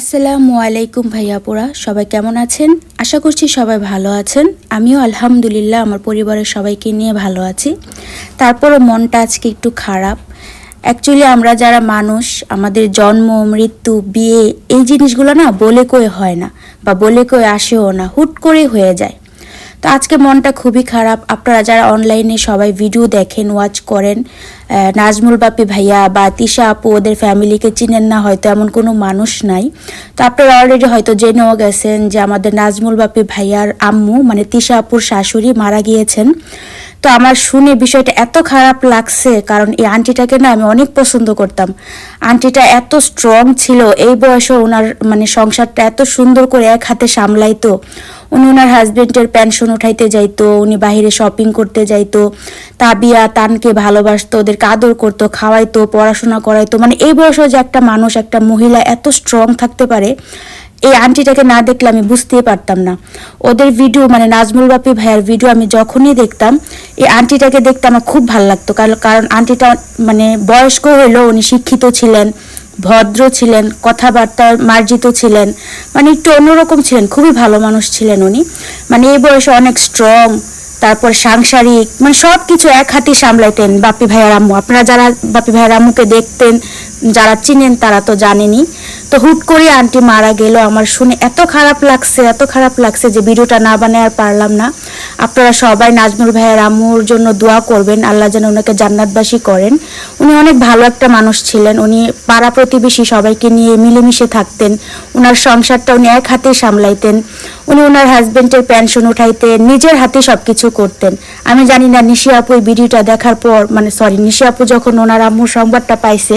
আসসালামু আলাইকুম ভাইয়াপুরা সবাই কেমন আছেন? আশা করছি সবাই ভালো আছেন। আমিও আলহামদুলিল্লাহ, আমার পরিবারের সবাইকে নিয়ে ভালো আছি। তারপরও মনটা আজকে একটু খারাপ। অ্যাকচুয়ালি আমরা যারা মানুষ, আমাদের জন্ম, মৃত্যু, বিয়ে, এই জিনিসগুলো না বলে কয়ে হয় না বা বলে কয়ে আসেও না, হুট করে হয়ে যায়। তো আজকে মনটা খুবই খারাপ। আপনারা যারা অনলাইনে সবাই ভিডিও দেখেন ওয়াচ করেন নাজমুল বাপি ভাইয়া বা তিশা আপু ওদের ফ্যামিলিকে চিনেন না, হয়তো এমন কোনো মানুষ নাই। তো আপনারা অলরেডি হয়তো জেনেও গেছেন যে আমাদের নাজমুল বাপি ভাইয়ার আম্মু মানে তিশা আপুর শাশুড়ি মারা গিয়েছেন। তো আমার শুনে বিষয়টা এত খারাপ লাগছে, কারণ এই আন্টিটাকে না আমি অনেক পছন্দ করতাম। আন্টিটা এত স্ট্রং ছিল, এই বয়সে ওনার মানে সংসারটা এত সুন্দর করে এক হাতে সামলাইতো। উনি ওনার হাজবেন্ডের পেনশন উঠাইতে যাইতো, উনি বাইরে শপিং করতে যাইতো, তাবিয়া তানকে ভালোবাসতো, ওদেরকে আদর করতো, খাওয়াইতো, পড়াশোনা করাইতো। মানে এই বয়সেও যে একটা মানুষ, একটা মহিলা এত স্ট্রং থাকতে পারে, এই আন্টিটাকে না দেখলে আমি বুঝতেই পারতাম না। ওদের ভিডিও মানে নাজমুল বাপি ভাইয়ার ভিডিও আমি যখনই দেখতাম, এই আন্টিটাকে দেখতে আমার খুব ভালো লাগতো। কারণ কারণ আন্টিটা মানে বয়স্ক হইলেও উনি শিক্ষিত ছিলেন ভদ্র ছিলেন কথাবার্তা মার্জিত ছিলেন মানে একটু অন্যরকম ছিলেন, খুবই ভালো মানুষ ছিলেন উনি। মানে এই বয়সে অনেক স্ট্রং তারপর সাংসারিক মানে সব কিছু এক হাতে সামলাইতেন বাপি ভাইয়ার আম্মু। আপনারা যারা বাপি ভাইয়ার আম্মুকে দেখতেন, যারা চিনেন তারা তো জানেনই। তো হুট করে আন্টি মারা গেল। আমার শুনে এত খারাপ লাগছে, এত খারাপ লাগছে যে ভিডিওটা না বানায় আর পারলাম না। আপনারা সবাই নাজমুল ভাইয়ের আম্মুর জন্য দোয়া করবেন, আল্লাহ যেন ওনাকে জান্নাতবাসী করেন। উনি অনেক ভালো একটা মানুষ ছিলেন, উনি পাড়া প্রতিবেশী সবাইকে নিয়ে মিলেমিশে থাকতেন। ওনার সংসারটা উনি এক হাতে সামলাইতেন। উনি ওনার হাজবেন্ডের পেনশন উঠাইতেন নিজের হাতে সব কিছু করতেন। আমি জানি না, নিশি আপু এই ভিডিওটা দেখার পর মানে সরি নিশি আপু যখন ওনার আম্মুর সংবাদটা পাইছে,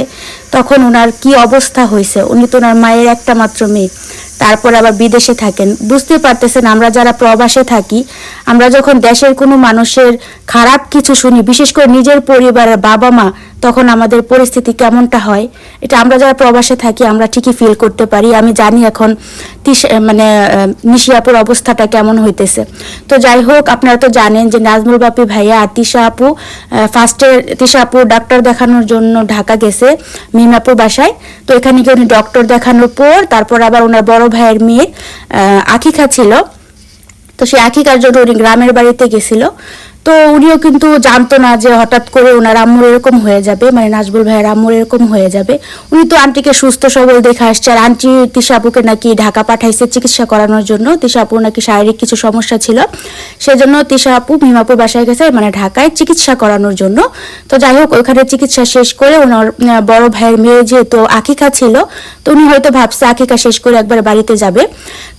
তখন ওনার কি অবস্থা হয়েছে উনি তো ওনার মায়ের একটা মাত্র মেয়ে। তারপর আবার বিদেশে থাকেন। বুঝতে পারতেছেন, আমরা যারা প্রবাসে থাকি, আমরা যখন দেশের কোনো মানুষের খারাপ কিছু শুনি, বিশেষ করে নিজের পরিবারের বাবা মা তখন আমাদের পরিস্থিতি কেমনটা হয় এটা আমরা যারা প্রবাসে থাকি আমরা ঠিকই ফিল করতে পারি। আমি জানি এখন মানে নিশিয়াপুর অবস্থাটা কেমন হইতেছে। তো যাই হোক আপনারা তো জানেন যে নাজমুল বাপি ভাইয়া আর তিশা আপু ফার্স্টে তিশা আপু ডাক্তার দেখানোর জন্য ঢাকা গেছে মিমাপুর বাসায়। তো এখানে গিয়ে উনি ডক্টর দেখানোর পর তারপর আবার ওনার বড় ভাইয়ের মেয়ে আহ, আকিকা ছিল। তো সেই আকিকার জন্য উনি গ্রামের বাড়িতে গেছিল। তো উনিও কিন্তু জানতো না যে হঠাৎ করে ওনার আম্মুর এরকম হয়ে যাবে মানে নাজবুল ভাইয়ের আম্মুর এরকম হয়ে যাবে। উনি তো আন্টিকে সুস্থ সবল দেখে আসছে, আর আন্টি তিশাপুকে নাকি ঢাকা পাঠাইছে চিকিৎসা করানোর জন্য। তিশাপুর নাকি শারীরিক কিছু সমস্যা ছিল। সেজন্য তিশা আপু মিমাপুর বাসায় গেছে মানে ঢাকায় চিকিৎসা করানোর জন্য। তো যাই হোক ওইখানে চিকিৎসা শেষ করে ওনার বড় ভাইয়ের মেয়ে যেহেতু আকিকা ছিল, তো উনি হয়তো ভাবছে আকিকা শেষ করে একবার বাড়িতে যাবে।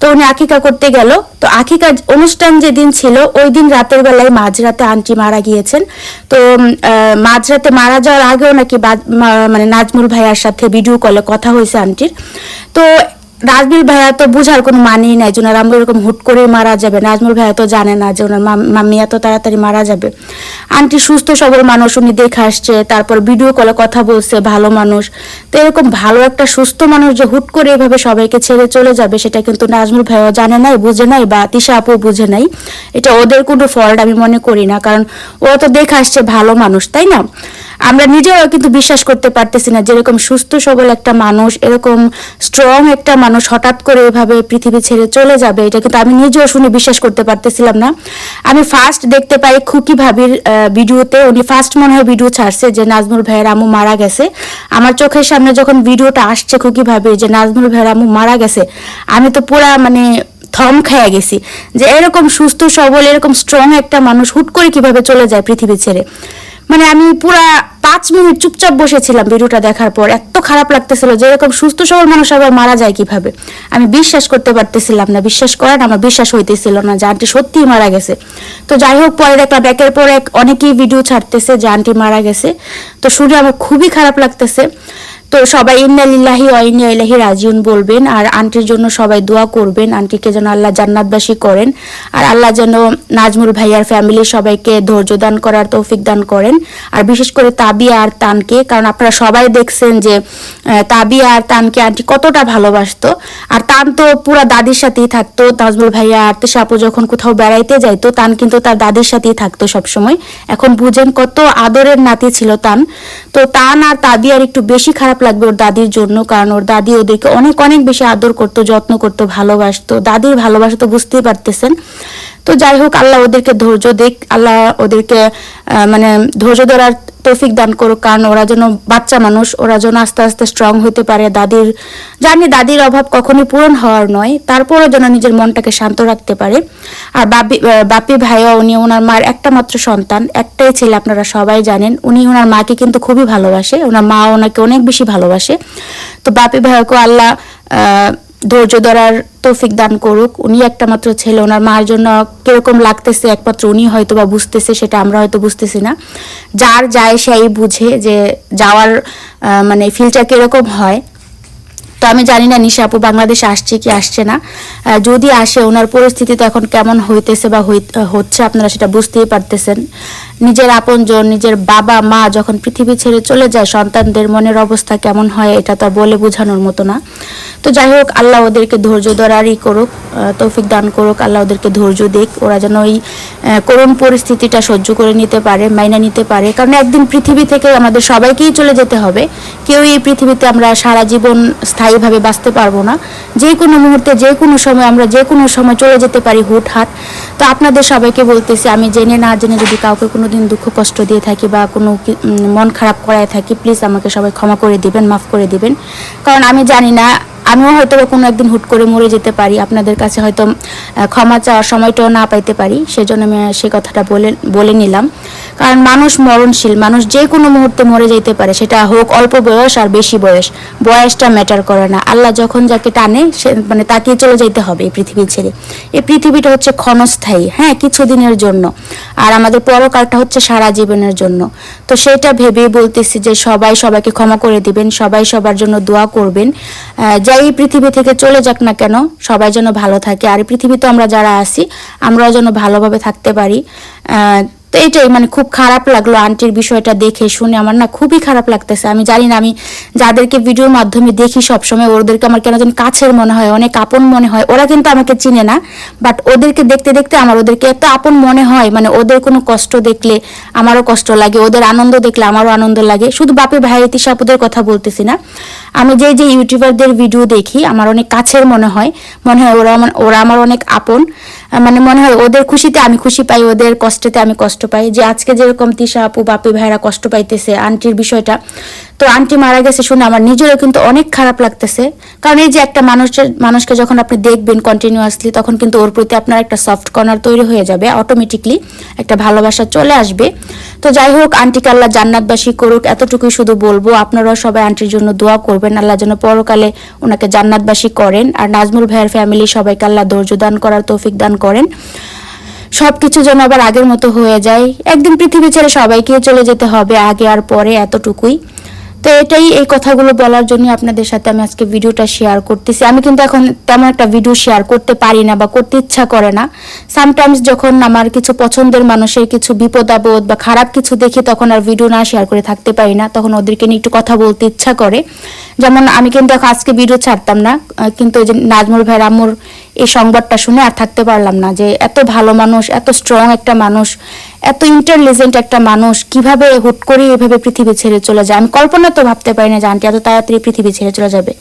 তো উনি আকিকা করতে গেল। তো আকিকার অনুষ্ঠান যেদিন ছিল, ওই দিন রাতের বেলায় মাঝরাতে আন্টি মারা গিয়েছেন। তো মাঝরাতে মারা যাওয়ার আগেও নাকি মানে নাজমুল ভাইয়ার সাথে ভিডিও কলে কথা হয়েছে আন্টির। তো নাজমুল ভাইয়া তো বোঝার কোনো মানেই নাই যে আম্মু এরকম হুট করে মারা যাবে। নাজমুল ভাইয়া তো জানে না যে ওনার মাম- মাম্মি এত তাড়াতাড়ি মারা যাবে। আন্টি সুস্থ, সবল মানুষ, উনি দেখে আসছে, তারপর ভিডিও কলে কথা বলছে, ভালো মানুষ। তো এরকম ভালো একটা সুস্থ মানুষ যে হুট করে এভাবে সবাইকে ছেড়ে চলে যাবে, সেটা কিন্তু নাজমুল ভাইও জানে নাই, বুঝে নাই, বা তিশা আপু বুঝে নাই। এটা ওদের কোনো ফল্ট আমি মনে করি না, কারণ ওরা তো দেখে আসছে ভালো মানুষ, তাই না? আমরা নিজেরাও কিন্তু বিশ্বাস করতে পারতেছি না যেরকম সুস্থ, সবল একটা মানুষ, এরকম স্ট্রং একটা মানুষ হঠাৎ করে এভাবে পৃথিবী ছেড়ে চলে যাবে, এটা কিন্তু আমি নিজেও শুনে বিশ্বাস করতে পারতেছিলাম না। আমি ফার্স্ট দেখতে পাই খুকি ভাবির ভিডিওতে, উনি ফার্স্ট মনে হয় ভিডিও ছাড়ছে যে নাজমুল ভাইয়ের আমু মারা গেছে। আমার চোখের সামনে যখন ভিডিওটা আসছে খুকি ভাবি যে নাজমুল ভাইয়ের আমু মারা গেছে, আমি তো পুরা মানে থম খাইয়া গেছি যে এরকম সুস্থ, সবল, এরকম স্ট্রং একটা মানুষ হুট করে কীভাবে চলে যায় পৃথিবী ছেড়ে। মানে আমি পুরা পাঁচ মিনিট চুপচাপ বসেছিলাম ভিডিওটা দেখার পর। এত খারাপ লাগতেছিল যে এরকম সুস্থ সবল মানুষ আবার মারা যায় কীভাবে? আমি বিশ্বাস করতে পারতেছিলাম না, বিশ্বাস করেন, আমার বিশ্বাস হইতেছিল না যে আন্টি সত্যিই মারা গেছে। তো যাই হোক, পরে দেখলাম একের পর এক অনেকেই ভিডিও ছাড়তেছে যে আন্টি মারা গেছে। তো শুনে আমার খুবই খারাপ লাগতেছে। তো সবাই ইন্নালিল্লাহি ওয়াইন্না ইলাহি রাজিউন বলবেন, আর আন্টির জন্য সবাই দোয়া করবেন, আন্টিকে যেন আল্লাহ জান্নাতবাসী করেন, আর আল্লাহ যেন নাজমুল ভাইয়ার ফ্যামিলির সবাইকে ধৈর্য দান করার তৌফিক দান করেন, আর বিশেষ করে তাবিয়া আর তানকে, কারণ আপনারা সবাই দেখছেন যে তাবিয়া আর তানকে আন্টি কতটা ভালোবাসতো, আর তান তো পুরা দাদির সাথেই থাকতো, নাজমুল ভাইয়া আর আপু যখন কোথাও বেড়াইতে যাইতো, তান কিন্তু তার দাদির সাথেই থাকতো সবসময়। এখন বুঝেন কত আদরের নাতি ছিল তান। তো তান আর তাবিয়ার একটু বেশি খারাপ লাগবে ওর দাদির জন্য, কারণ ওর দাদি ওদেরকে অনেক অনেক বেশি আদর করতো, যত্ন করতো, ভালোবাসতো। দাদির ভালোবাসা তো বুঝতেই পারতেছেন। তো যাই হোক আল্লাহ ওদেরকে ধৈর্য দিক, আল্লাহ ওদেরকে মানে ধৈর্য ধরার তৌফিক দান করুক, কারণ ওরা যেন বাচ্চা মানুষ, ওরা যেন আস্তে আস্তে স্ট্রং হতে পারে। দাদির, জানি দাদির অভাব কখনোই পূরণ হওয়ার নয়, তারপরও যেন নিজের মনটাকে শান্ত রাখতে পারে। আর বাপি বাপি ভাইয়া উনি ওনার মার একটা মাত্র সন্তান, একটাই ছেলে, আপনারা সবাই জানেন। উনি ওনার মাকে কিন্তু খুবই ভালোবাসে, ওনার মা ওনাকে অনেক বেশি ভালোবাসে। তো বাপি ভাইয়াকে আল্লাহ ধৈর্য ধরার তৌফিক দান করুক। উনি একটা মাত্র ছেলে, ওনার মার জন্য কীরকম লাগতেছে একমাত্র উনি হয়তো বা বুঝতেছে, সেটা আমরা হয়তো বুঝতেছি না। যার যায় সেই বুঝে যে যাওয়ার মানে ফিলটা কীরকম হয়। তো আমি জানি না নিশা আপু বাংলাদেশে আসছে কি আসছে না। যদি আসে, ওনার পরিস্থিতি তো এখন কেমন হইতেছে বা হচ্ছে আপনারা সেটা বুঝতেই পারতেছেন। নিজের আপনজন, নিজের বাবা, মা যখন পৃথিবী ছেড়ে চলে যায়, সন্তানদের মনের অবস্থা কেমন হয়, এটা তো বলে বোঝানোর মতো না। তো যাই হোক, আল্লাহ ওদেরকে ধৈর্য ধরারই করুক তৌফিক দান করুক, আল্লাহ ওদেরকে ধৈর্য দিক। ওরা যেন ওই করুণ পরিস্থিতিটা সহ্য করে নিতে পারে, মাইনা নিতে পারে। কারণ একদিন পৃথিবী থেকে আমাদের সবাইকেই চলে যেতে হবে। কেউ এই পৃথিবীতে আমরা সারা জীবন স্থায়ীভাবে বাঁচতে পারব না। যে কোনো মুহূর্তে, যে কোনো সময় আমরা যে কোনো সময় চলে যেতে পারি হুট হুটহাট। তো আপনাদের সবাইকে বলতেছি, আমি জেনে না জেনে যদি কাউকে কোনোদিন দুঃখ, কষ্ট দিয়ে থাকি বা কোনো মন খারাপ করায় থাকি প্লিজ আমাকে সবাই ক্ষমা করে দিবেন, মাফ করে দিবেন। কারণ আমি জানি না, আমিও হয়তো কোনো একদিন হুট করে মরে যেতে পারি। আপনাদের কাছে হয়তো ক্ষমা চাওয়ার সময়টাও না পাইতে পারি। সেজন্য আমি সেই কথাটা বলে বলে নিলাম। কারণ মানুষ মরণশীল, মানুষ যে কোনো মুহূর্তে মরে যেতে পারে, সেটা হোক অল্প বয়স আর বেশি বয়স। বয়সটা ম্যাটার করে না। আল্লাহ যখন যাকে টানে, সে মানে তাকিয়ে চলে যেতে হবে এই পৃথিবী ছেড়ে। এই পৃথিবীটা হচ্ছে ক্ষণস্থায়ী হ্যাঁ কিছুদিনের জন্য। আর আমাদের পরকালটা হচ্ছে সারা জীবনের জন্য। তো সেটা ভেবেই বলতেছি যে সবাই সবাইকে ক্ষমা করে দিবেন, সবাই সবার জন্য দোয়া করবেন। যাই পৃথিবী থেকে চলে যাক না কেন, সবাই যেন ভালো থাকে। আর পৃথিবীতে আমরা যারা আছি, আমরাও যেন ভালোভাবে থাকতে পারি। তো এটাই মানে খুব খারাপ লাগল আন্টির বিষয়টা দেখে, শুনে আমার না খুবই খারাপ লাগতেছে। আমি জানি না, আমি যাদেরকে ভিডিওর মাধ্যমে দেখি সবসময়, ওদেরকে আমার কেন যেন কাছের মনে হয়, অনেক আপন মনে হয়। ওরা কিন্তু আমাকে চিনে না বাট ওদেরকে দেখতে দেখতে আমার ওদেরকে এত আপন মনে হয়। মানে ওদের কোনো কষ্ট দেখলে আমারও কষ্ট লাগে, ওদের আনন্দ দেখলে আমারও আনন্দ লাগে। শুধু বাপে ভাই তিসাপুদের কথা বলতেছি না। আমি যে যে ইউটিউবারদের ভিডিও দেখি, আমার অনেক কাছের মনে হয়। মনে হয় ওরা ওরা আমার অনেক আপন। মানে মনে হয় ওদের খুশিতে আমি খুশি পাই, ওদের কষ্টেতে আমি কষ্ট পাই যে আজকে যেরকম তিশা আপু, বাপি ভাইরা কষ্ট পাইতেছে, আন্টির বিষয়টা। তো আন্টি মারা গেছে শুনে আমার নিজেরও কিন্তু অনেক খারাপ লাগতেছে। কারণ এই যে একটা মানুষের, মানুষকে যখন আপনি দেখবেন কন্টিনিউয়াসলি তখন কিন্তু ওর প্রতি আপনার একটা সফট কর্নার তৈরি হয়ে যাবে অটোমেটিকলি একটা ভালোবাসা চলে আসবে। তো যাই হোক, আন্টিকে আল্লাহ জান্নাতবাসী করুক, এতটুকুই শুধু বলব, আপনারাও সবাই আন্টির জন্য দোয়া করবেন, আল্লাহ যেন পরকালে ওনাকে জান্নাতবাসী করেন। আর নাজমুল ভাইয়ের ফ্যামিলি সবাইকে আল্লাহ ধৈর্য দান করার তৌফিক দান করেন। সবকিছু যেন আবার আগের মতো হয়ে যায়। একদিন পৃথিবী ছেড়ে সবাইকে চলে যেতে হবে আগে আর পরে এতটুকুই। তো এটাই এই কথাগুলো বলার জন্য আপনাদের সাথে আমি আজকে ভিডিওটা শেয়ার করতেছি। আমি কিন্তু এখন তেমন একটা ভিডিও শেয়ার করতে পারি না বা করতে ইচ্ছা করে না। সামটাইমস যখন আমার কিছু পছন্দের মানুষের কিছু বিপদ আপদ বা খারাপ কিছু দেখি, তখন আর ভিডিও না শেয়ার করে থাকতে পারি না। তখন ওদেরকে নিয়ে একটু কথা বলতে ইচ্ছা করে। যেমন আমি কিন্তু এখন আজকে ভিডিও ছাড়তাম না। কিন্তু যে নাজমুল ভাইয়ের আম্মুর এই সংবাদটা শুনে আর থাকতে পারলাম না যে এত ভালো মানুষ, এত স্ট্রং একটা মানুষ এত ইন্টেলিজেন্ট একটা মানুষ, কীভাবে হুট করে এভাবে পৃথিবী ছেড়ে চলে যায়? আমি কল্পনা তো ভাবতে পারি না যে আন্টি এত তাড়াতাড়ি পৃথিবী ছেড়ে চলে যাবে।